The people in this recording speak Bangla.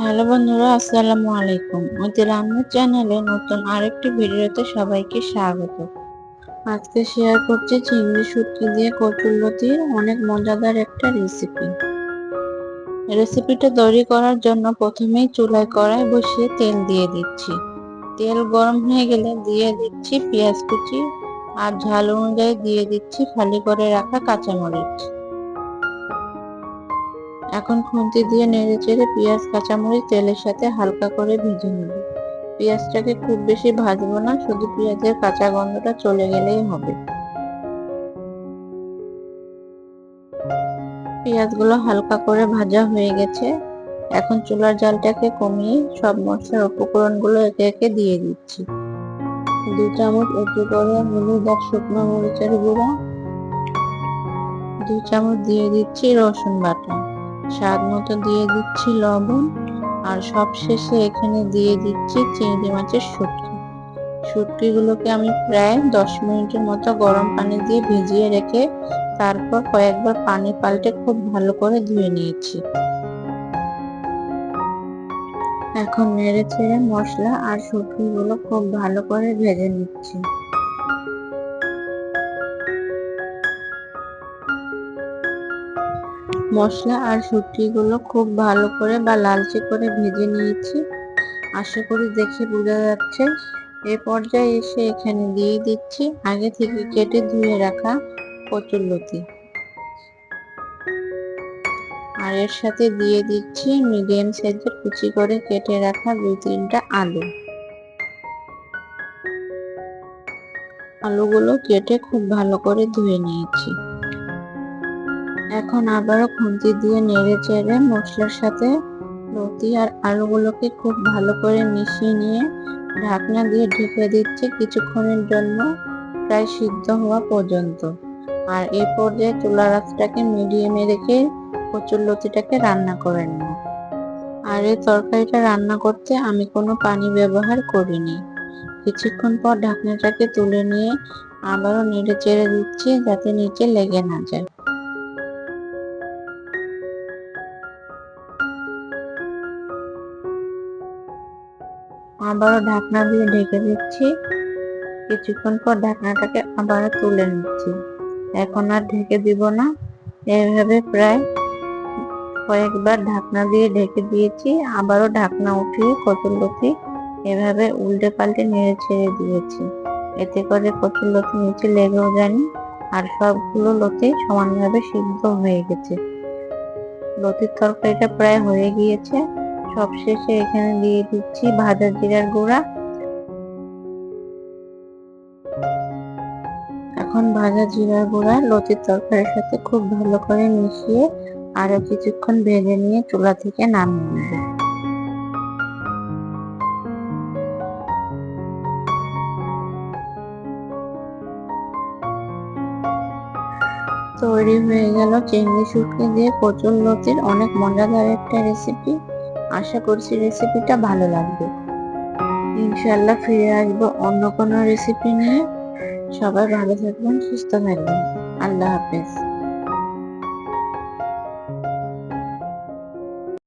হ্যালো বন্ধুরা, আসসালামু আলাইকুম। অতি রান্নার চ্যানেলে নতুন আরেকটি ভিডিওতে সবাইকে স্বাগত। আজকে শেয়ার করছি চিংড়ি শুটকি দিয়ে কচুরলতির অনেক মজাদার একটা রেসিপি রেসিপিটা তৈরি করার জন্য প্রথমেই চুলায় কড়াই বসিয়ে তেল দিয়ে দিচ্ছি। তেল গরম হয়ে গেলে দিয়ে দিচ্ছি পেঁয়াজ কুচি আর ঝাল অনুযায়ী দিয়ে দিচ্ছি খালি করে রাখা কাঁচামরিচ। এখন খুন্তি দিয়ে নেড়ে চেড়ে পেঁয়াজ, কাঁচামরিচ তেলের সাথে হালকা করে ভেজে নেব। পেঁয়াজটাকে খুব বেশি ভাজবো না, শুধু পেঁয়াজের কাঁচা গন্ধটা চলে গেলেই হবে। পেঁয়াজগুলো হালকা করে ভাজা হয়ে গেছে। এখন চুলার জালটাকে কমিয়ে সব মশলার উপকরণগুলো একে একে দিয়ে দিচ্ছি। দু চামচ উঁচু করে হলুদ আর শুকনো মরিচের গুঁড়া। দু চামচ দিয়ে দিচ্ছি রসুন বাটা। স্বাদ মতো দিয়ে দিচ্ছি লবণ আর সব শেষে এখানে দিয়ে দিচ্ছি চিংড়ি মাছের শুটকি। শুটকিগুলোকে আমি প্রায় দশ মিনিটের মতো গরম পানি দিয়ে ভিজিয়ে রেখে তারপর কয়েকবার পানি পাল্টে খুব ভালো করে ধুয়ে নিয়েছি। এখন নেড়ে ছেড়ে মশলা আর শুটকিগুলো খুব ভালো করে ভেজে নিচ্ছি। মশলা আরগুলো খুব ভালো করে বা লালচে করে ভেজে নিয়েছি। আশা করি দেখে বোঝা যাচ্ছে। এ পর্যায়ে এসে এখানে দিয়ে দিচ্ছি আগে থেকে কেটে ধুয়ে রাখা কচুরলতি আর এর সাথে দিয়ে দিচ্ছি মিডিয়াম সাইজের কুচি করে কেটে রাখা দুই তিনটা আলু। আলুগুলো কেটে খুব ভালো করে ধুয়ে নিয়েছি। এখন আবারও খুন্তি দিয়ে নেড়ে চেড়ে মশলার সাথে লতি আর আলুগুলোকে খুব ভালো করে মিশিয়ে নিয়ে ঢাকনা দিয়ে ঢেকে দিচ্ছি কিছুক্ষণের জন্য, প্রায় সিদ্ধ হওয়া পর্যন্ত। আর এই পর্যায়ে চুলা রাসটাকে মিডিয়ামে রেখে কচুর লতিটাকে রান্না করে নেব। আর এই তরকারিটা রান্না করতে আমি কোনো পানি ব্যবহার করিনি। কিছুক্ষণ পর ঢাকনাটাকে তুলে নিয়ে আবারও নেড়ে চেড়ে দিচ্ছি যাতে নিচে লেগে না যায়। আবারও ঢাকনা দিয়ে ঢেকে দিচ্ছি। কিছুক্ষণ পর ঢাকনাটাকে আবারও তুলে নিচ্ছি। এখন আর ঢেকে দিব না। এভাবে প্রায় কয়েকবার ঢাকনা দিয়ে ঢেকে দিয়েছি। আবারও ঢাকনা উঠিয়ে কচুরলতি এভাবে উল্টে পাল্টে নেড়ে ছেড়ে দিয়েছি। এতে করে কচুরলতি নিচে লেগেও যায়নি আর সবগুলো লতি সমানভাবে সিদ্ধ হয়ে গেছে। লতির তরকারিটা প্রায় হয়ে গিয়েছে। সবশেষে এখানে দিয়ে দিচ্ছি ভাজা জিরার গুঁড়া। এখন ভাজা জিরার গুঁড়া লতির তরকারির সাথে খুব ভালো করে মিশিয়ে আরও কিছুক্ষণ ভেজে নিয়ে চুলা থেকে নামিয়ে নেব। তৈরি হয়ে গেল চিংড়ি শুটকি দিয়ে কচুর লতির অনেক মজাদার একটা রেসিপি আশা করছি রেসিপিটা ভালো লাগবে। ইনশাল্লাহ ফিরে আসব অন্য কোনো রেসিপি নিয়ে। সবাই ভালো থাকবেন, সুস্থ থাকবেন। আল্লাহ হাফেজ।